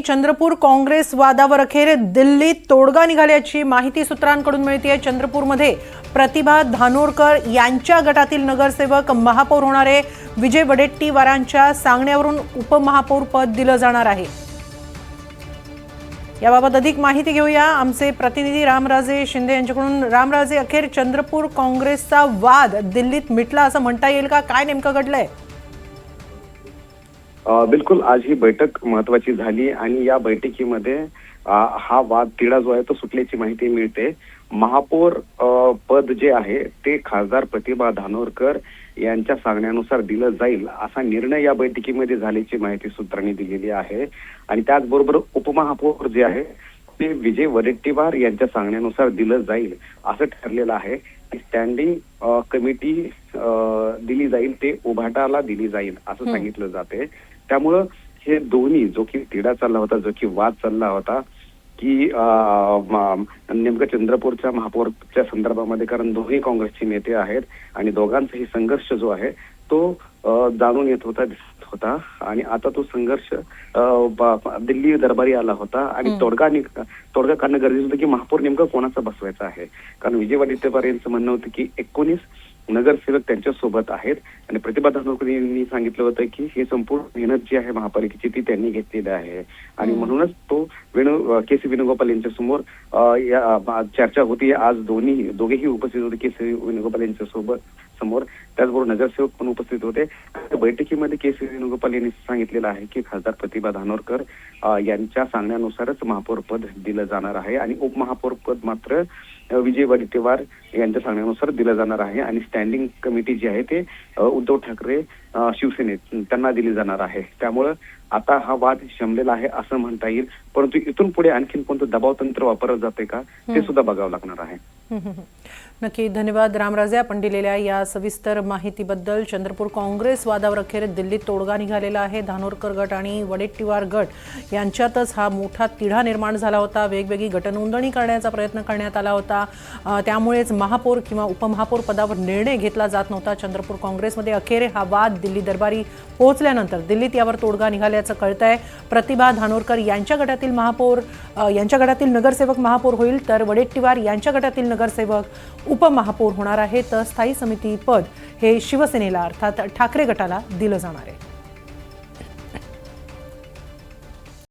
चंद्रपूर काँग्रेस वादावर अखेर दिल्लीत तोडगा निघाल्याची माहिती सूत्रांकडून मिळते चंद्रपूरमध्ये प्रतिभा धानोरकर यांच्या गटातील नगरसेवक महापौर होणारे विजय वडेट्टीवारांच्या सांगण्यावरून उपमहापौर पद दिलं जाणार आहे. याबाबत अधिक माहिती घेऊया. आमचे प्रतिनिधी रामराजे शिंदे यांच्याकडून. रामराजे अखेर चंद्रपूर काँग्रेसचा वाद दिल्लीत मिटला असं म्हणता येईल का? काय नेमकं घडलंय? बिलकुल आज ही बैठक महत्वाची झाली आणि या बैठकीमध्ये हा वाद तिढा जो आहे तो सुटल्याची माहिती मिळते. महापौर पद जे आहे ते खासदार प्रतिभा धानोरकर यांच्या सांगण्यानुसार दिलं जाईल असा निर्णय या बैठकीमध्ये झाल्याची माहिती सूत्रांनी दिलेली आहे. आणि त्याचबरोबर उपमहापौर जे आहे ते विजय वडेट्टीवार यांच्या सांगण्यानुसार दिलं जाईल असं ठरलेलं आहे. स्टँडिंग अ, कमिटी दिली जाईल ते उभाटाला दिली जाईल असं. सांगितलं जाते त्यामुळं हे दोन्ही जो की तिढा चालला होता जो की वाद चालला होता की नेमकं चंद्रपूरच्या महापौरच्या संदर्भामध्ये कारण दोन्ही काँग्रेसचे नेते आहेत आणि दोघांचाही संघर्ष जो आहे तो जाणून येत होता दिसत होता आणि आता तो संघर्ष दिल्ली दरबारी आला होता आणि. तोडगा तोडगा काढणं गरजेचं होतं की महापौर नेमकं कोणाचा बसवायचा आहे कारण विजय वडेट्टीवार यांचं म्हणणं होतं की एकोणीस नगरसेवक त्यांच्यासोबत आहेत. आणि प्रतिभा धानोरकर यांनी सांगितलं होतं की हे संपूर्ण मेहनत जी आहे महापालिकेची ती त्यांनी घेतलेली आहे. आणि. म्हणूनच तो वेणू के सी वेणुगोपाल यांच्या समोर चर्चा होती. आज दोन्ही दोघेही उपस्थित होते के सी वेणुगोपाल यांच्या सोबत समोर. त्याचबरोबर नगरसेवक पण उपस्थित होते. बैठकीमध्ये के सी वेणुगोपाल यांनी सांगितलेलं आहे की खासदार प्रतिभा धानोरकर यांच्या सांगण्यानुसारच महापौर पद दिलं जाणार आहे. आणि उपमहापौर पद मात्र विजय वडेट्टीवार यांच्या सांगण्यानुसार दिलं जाणार आहे आणि स्टँडिंग कमिटी जी आहे ते उद्धव ठाकरे अ, शिवसेनेत त्यांना दिली जाणार आहे. त्यामुळं आता हा वाद शमलेला आहे असं म्हणता येईल. परंतु इथून पुढे आणखीन कोणतं दबाव तंत्र वापरलं जाते का ते. सुद्धा बघावं लागणार आहे. नक्की धन्यवाद रामराजे. आपण दिलेल्या या सविस्तर माहितीबद्दल चंद्रपूर काँग्रेस वादावर अखेर दिल्लीत तोडगा निघालेला आहे. धानोरकर गट आणि वडेट्टीवार गट यांच्यातच हा मोठा तिढा निर्माण झाला होता. वेगवेगळी गटनोंदणी करण्याचा प्रयत्न करण्यात आला होता. होता त्यामुळेच महापौर किंवा उपमहापौर पदावर निर्णय घेतला जात नव्हता. चंद्रपूर काँग्रेसमध्ये अखेर हा वाद दिल्ली दरबारी पोहोचल्यानंतर. दिल्लीत यावर तोडगा निघाल्याचं कळतंय. प्रतिभा धानोरकर यांच्या गटातील महापौर यांच्या गटातील नगरसेवक महापौर होईल तर वडेट्टीवार यांच्या गटातील नगरसेवक उपमहापौर होणार आहे. तर स्थायी समिती पद हे शिवसेनेला अर्थात ठाकरे गटाला दिलं जाणार आहे.